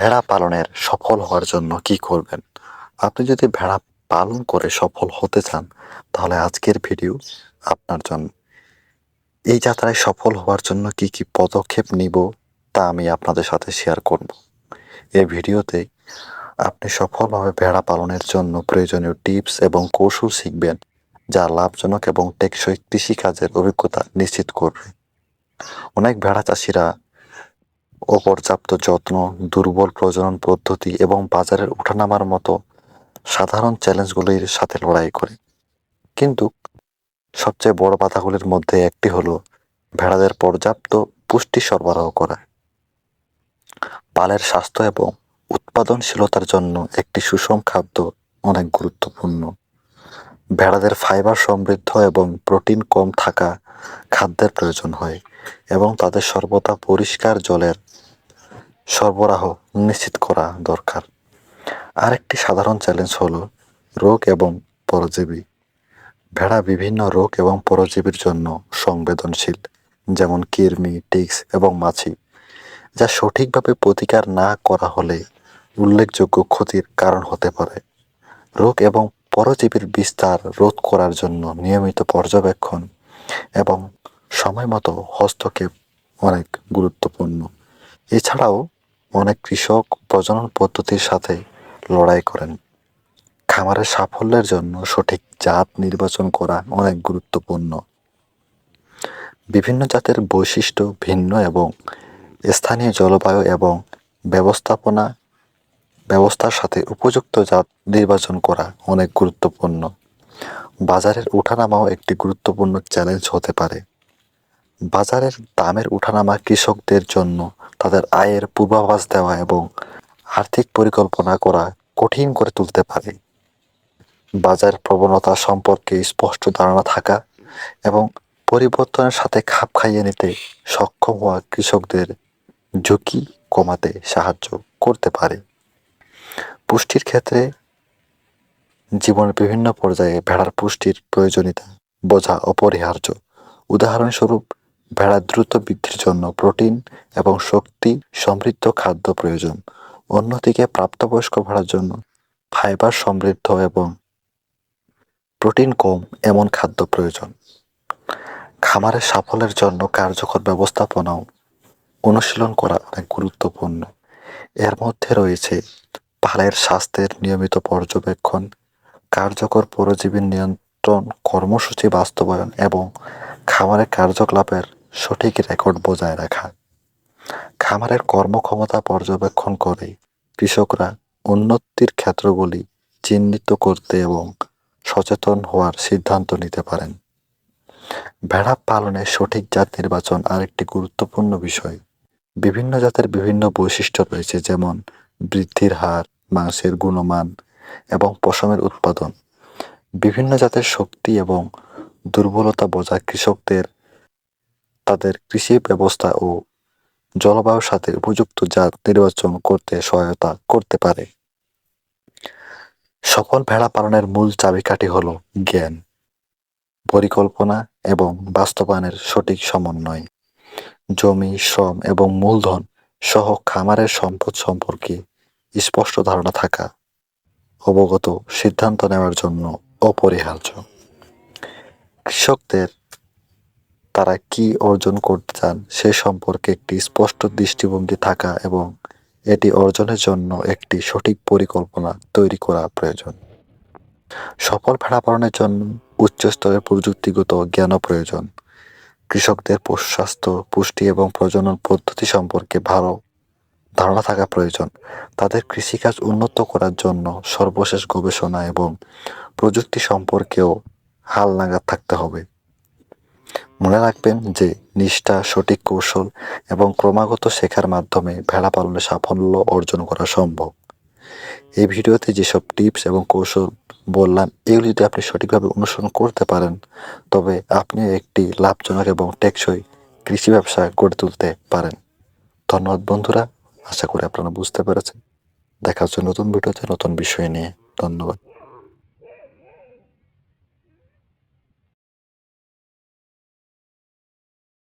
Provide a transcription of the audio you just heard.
ভেড়া পালনের সফল হওয়ার জন্য কি করবেন? আপনি যদি ভেড়া পালন করে সফল হতে চান, তাহলে আজকের ভিডিও আপনার জন্য। এই যাত্রায় সফল হওয়ার জন্য কি কি পদক্ষেপ নিব, তা আমি আপনাদের সাথে শেয়ার করব। এই ভিডিওতে আপনি সফলভাবে ভেড়া পালনের জন্য প্রয়োজনীয় টিপস এবং কৌশল শিখবেন, যা লাভজনক এবং টেকসই কৃষিকাজের অভিজ্ঞতা নিশ্চিত করবে। অনেক ভেড়া চাষিরা অপর্যাপ্ত যত্ন, দুর্বল প্রজনন পদ্ধতি এবং বাজারের ওঠানামার মতো সাধারণ চ্যালেঞ্জগুলির সাথে লড়াই করে। কিন্তু সবচেয়ে বড় বাধাগুলির মধ্যে একটি হলো ভেড়াদের পর্যাপ্ত পুষ্টি সরবরাহ করা। পালের স্বাস্থ্য এবং উৎপাদনশীলতার জন্য একটি সুষম খাদ্য অনেক গুরুত্বপূর্ণ। ভেড়াদের ফাইবার সমৃদ্ধ এবং প্রোটিন কম থাকা খাদ্যের প্রয়োজন হয় এবং তাদের সর্বদা পরিষ্কার জলের সরবরাহ নিশ্চিত করা দরকার। আরেকটি সাধারণ চ্যালেঞ্জ হলো রোগ এবং পরজীবী। ভেড়া বিভিন্ন রোগ এবং পরজীবীর জন্য সংবেদনশীল, যেমন কৃমি, টিক্স এবং মাছি, যা সঠিকভাবে প্রতিকার না করা হলে উল্লেখযোগ্য ক্ষতির কারণ হতে পারে। রোগ এবং পরজীবীর বিস্তার রোধ করার জন্য নিয়মিত পর্যবেক্ষণ এবং সময়মতো হস্তক্ষেপ অনেক গুরুত্বপূর্ণ। এছাড়াও অনেক কৃষক প্রজনন পদ্ধতির সাথে লড়াই করেন। খামারের সাফল্যের জন্য সঠিক জাত নির্বাচন করা অনেক গুরুত্বপূর্ণ। বিভিন্ন জাতের বৈশিষ্ট্য ভিন্ন এবং স্থানীয় জলবায়ু এবং ব্যবস্থাপনা, ব্যবস্থার সাথে উপযুক্ত জাত নির্বাচন করা অনেক গুরুত্বপূর্ণ। বাজারের ওঠানামাও একটি গুরুত্বপূর্ণ চ্যালেঞ্জ হতে পারে। বাজারের দামের ওঠানামা কৃষকদের জন্য তাদের আয়ের পূর্বাভাস দেওয়া এবং আর্থিক পরিকল্পনা করা কঠিন করে তুলতে পারে। বাজার প্রবণতা সম্পর্কে স্পষ্ট ধারণা থাকা এবং পরিবর্তনের সাথে খাপ খাইয়ে নিতে সক্ষম হওয়া কৃষকদের ঝুঁকি কমাতে সাহায্য করতে পারে। পুষ্টির ক্ষেত্রে জীবনের বিভিন্ন পর্যায়ে ভেড়ার পুষ্টির প্রয়োজনীয়তা বোঝা অপরিহার্য। উদাহরণস্বরূপ ভেড়ার দ্রুত বৃদ্ধির জন্য প্রোটিন এবং শক্তি, সমৃদ্ধ খাদ্য প্রয়োজন। অন্যদিকে প্রাপ্তবয়স্ক ভেড়ার জন্য ফাইবার সমৃদ্ধ এবং প্রোটিন কম এমন খাদ্য প্রয়োজন। খামারের সাফল্যের জন্য কার্যকর ব্যবস্থাপনাও অনুশীলন করা অনেক গুরুত্বপূর্ণ। এর মধ্যে রয়েছে পালের স্বাস্থ্যের নিয়মিত পর্যবেক্ষণ, কার্যকর পরজীবী নিয়ন্ত্রণ কর্মসূচি বাস্তবায়ন এবং খামারের কার্যকলাপের সঠিক রেকর্ড বজায় রাখা। খামারের কর্মক্ষমতা পর্যবেক্ষণ করে কৃষকরা উন্নতির ক্ষেত্রগুলি চিহ্নিত করতে এবং সচেতন হওয়ার সিদ্ধান্ত নিতে পারেন। ভেড়া পালনে সঠিক জাত নির্বাচন আরেকটি গুরুত্বপূর্ণ বিষয়। বিভিন্ন জাতের বিভিন্ন বৈশিষ্ট্য রয়েছে, যেমন বৃদ্ধির হার, মাংসের গুণমান এবং পশমের উৎপাদন। বিভিন্ন জাতের শক্তি এবং দুর্বলতা বোঝা কৃষকদের তাদের কৃষি ব্যবস্থা ও জলবায়ুর সাথে উপযুক্ত জাত নির্বাচন করতে সহায়তা করতে পারে। সকল ভেড়া পালনের মূল চাবিকাঠি হল জ্ঞান, পরিকল্পনা এবং বাস্তবায়নের সঠিক সমন্বয়। জমি, শ্রম এবং মূলধন সহ খামারের সম্পদ সম্পর্কে স্পষ্ট ধারণা থাকা অবগত সিদ্ধান্ত নেওয়ার জন্য অপরিহার্য। কৃষকদের তারা কি অর্জন করতে চান সে সম্পর্কে একটি স্পষ্ট দৃষ্টিভঙ্গি থাকা এবং এটি অর্জনের জন্য একটি সঠিক পরিকল্পনা তৈরি করা প্রয়োজন। সফল ভেড়া পালনের জন্য উচ্চস্তরের প্রযুক্তিগত জ্ঞানও প্রয়োজন। কৃষকদের পশু স্বাস্থ্য, পুষ্টি এবং প্রজনন পদ্ধতি সম্পর্কে ভালো ধারণা থাকা প্রয়োজন। তাদের কৃষিকাজ উন্নত করার জন্য সর্বশেষ গবেষণা এবং প্রযুক্তি সম্পর্কেও হাল নাগাদ থাকতে হবে। মনে রাখবেন যে নিষ্ঠা, সঠিক কৌশল এবং ক্রমাগত শেখার মাধ্যমে ভেড়া পালনে সাফল্য অর্জন করা সম্ভব। এই ভিডিওতে যেসব টিপস এবং কৌশল বললাম, এগুলি যদি আপনি সঠিকভাবে অনুসরণ করতে পারেন, তবে আপনি একটি লাভজনক এবং টেকসই কৃষি ব্যবসা গড়ে তুলতে পারেন। ধন্যবাদ বন্ধুরা, আশা করি আপনারা বুঝতে পেরেছেন। দেখা হচ্ছে নতুন ভিডিওতে নতুন বিষয় নিয়ে। ধন্যবাদ।